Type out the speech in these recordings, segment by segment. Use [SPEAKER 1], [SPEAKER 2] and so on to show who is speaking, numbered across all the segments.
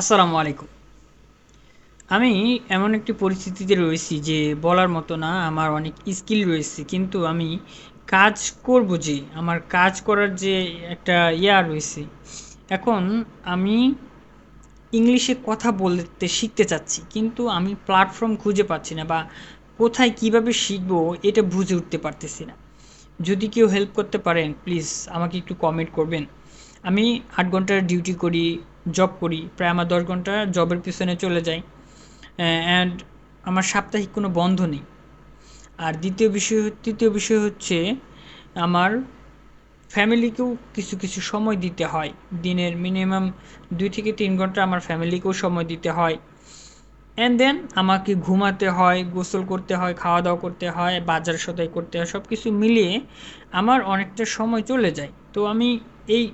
[SPEAKER 1] আসসালামু আলাইকুম। আমি এমন একটি পরিস্থিতিতে রয়েছি যে বলার মতো না, আমার অনেক স্কিল রয়েছে, কিন্তু আমি কাজ করব যে, আমার কাজ করার যে একটা ইয়া রয়েছে। এখন আমি ইংলিশে কথা বলতে শিখতে চাচ্ছি, কিন্তু আমি প্ল্যাটফর্ম খুঁজে পাচ্ছি না বা কোথায় কীভাবে শিখব এটা বুঝে উঠতে পারতেছি না। যদি কেউ হেল্প করতে পারেন প্লিজ আমাকে একটু কমেন্ট করবেন। আমি আট ঘণ্টার ডিউটি করি জব করি। প্রায় আমার দশ ঘণ্টা জবের পিছনে চলে যায় অ্যান্ড আমার সাপ্তাহিক কোনো বন্ধ নেই। আর দ্বিতীয় বিষয় তৃতীয় বিষয় হচ্ছে আমার ফ্যামিলিকেও কিছু কিছু সময় দিতে হয়। দিনের মিনিমাম দুই থেকে তিন ঘণ্টা আমার ফ্যামিলিকেও সময় দিতে হয়। অ্যান্ড দেন আমাকে ঘুমাতে হয়, গোসল করতে হয় খাওয়া দাওয়া করতে হয় বাজার সদাই করতে হয় সব কিছু মিলিয়ে আমার অনেকটা সময় চলে যায়। তো আমি এই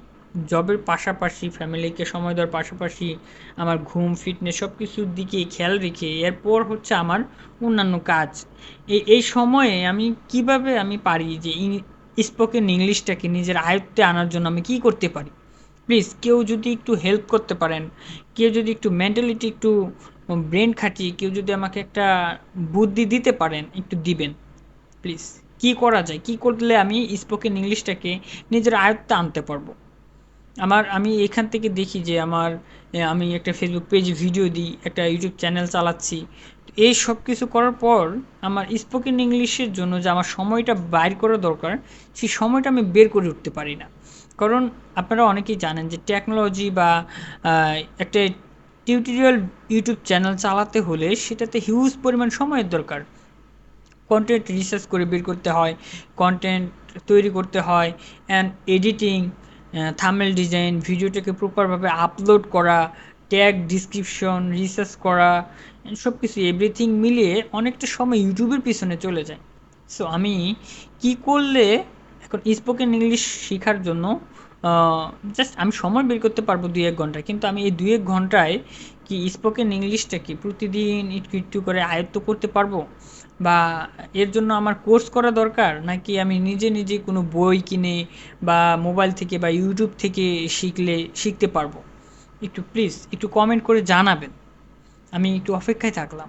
[SPEAKER 1] জবের পাশাপাশি ফ্যামিলিকে সময় দেওয়ার পাশাপাশি, আমার ঘুম ফিটনেস সব কিছুর দিকে খেয়াল রেখে এরপর হচ্ছে আমার অন্যান্য কাজ। এই এই সময়ে আমি কীভাবে আমি পারি যে স্পোকেন ইংলিশটাকে নিজের আয়ত্তে আনার জন্য আমি কী করতে পারি? প্লিজ কেউ যদি একটু হেল্প করতে পারেন, কেউ যদি একটু মেন্টালিটি একটু ব্রেন খাটিয়ে কেউ যদি আমাকে একটা বুদ্ধি দিতে পারেন, একটু দিবেন। প্লিজ কী করা যায়? কি করলে আমি স্পোকেন ইংলিশটাকে নিজের আয়ত্তে আনতে পারব? আমার, আমি এখান থেকে দেখি যে আমার আমি একটা ফেসবুক পেজ ভিডিও দিই, একটা ইউটিউব চ্যানেল চালাচ্ছি। এই সব কিছু করার পর আমার স্পোকেন ইংলিশের জন্য যে আমার সময়টা বাইর করা দরকার, সেই সময়টা আমি বের করে উঠতে পারি না। কারণ আপনারা অনেকেই জানেন যে টেকনোলজি বা একটা টিউটোরিয়াল ইউটিউব চ্যানেল চালাতে হলে সেটাতে হিউজ পরিমাণ সময়ের দরকার। কন্টেন্ট রিসার্চ করে বের করতে হয় কন্টেন্ট তৈরি করতে হয় অ্যান্ড এডিটিং থামেল ডিজাইন ভিডিওটাকে প্রপারভাবে আপলোড করা ট্যাগ ডিসক্রিপশন রিসার্চ করা সব কিছু এভরিথিং মিলিয়ে অনেকটা সময় ইউটিউবের পিছনে চলে যায়। সো আমি কি করলে এখন স্পোকেন ইংলিশ শেখার জন্য জাস্ট আমি সময় বের করতে পারব দুই এক ঘণ্টা কিন্তু আমি এই দুই এক ঘন্টায় কি স্পোকেন ইংলিশটা কি প্রতিদিন একটু একটু করে আয়ত্ত করতে পারব? বা এর জন্য আমার কোর্স করা দরকার? নাকি আমি নিজে নিজে কোনো বই কিনে বা মোবাইল থেকে বা ইউটিউব থেকে শিখলে, শিখতে পারব? একটু প্লিজ একটু কমেন্ট করে জানাবেন। আমি একটু অপেক্ষায় থাকলাম।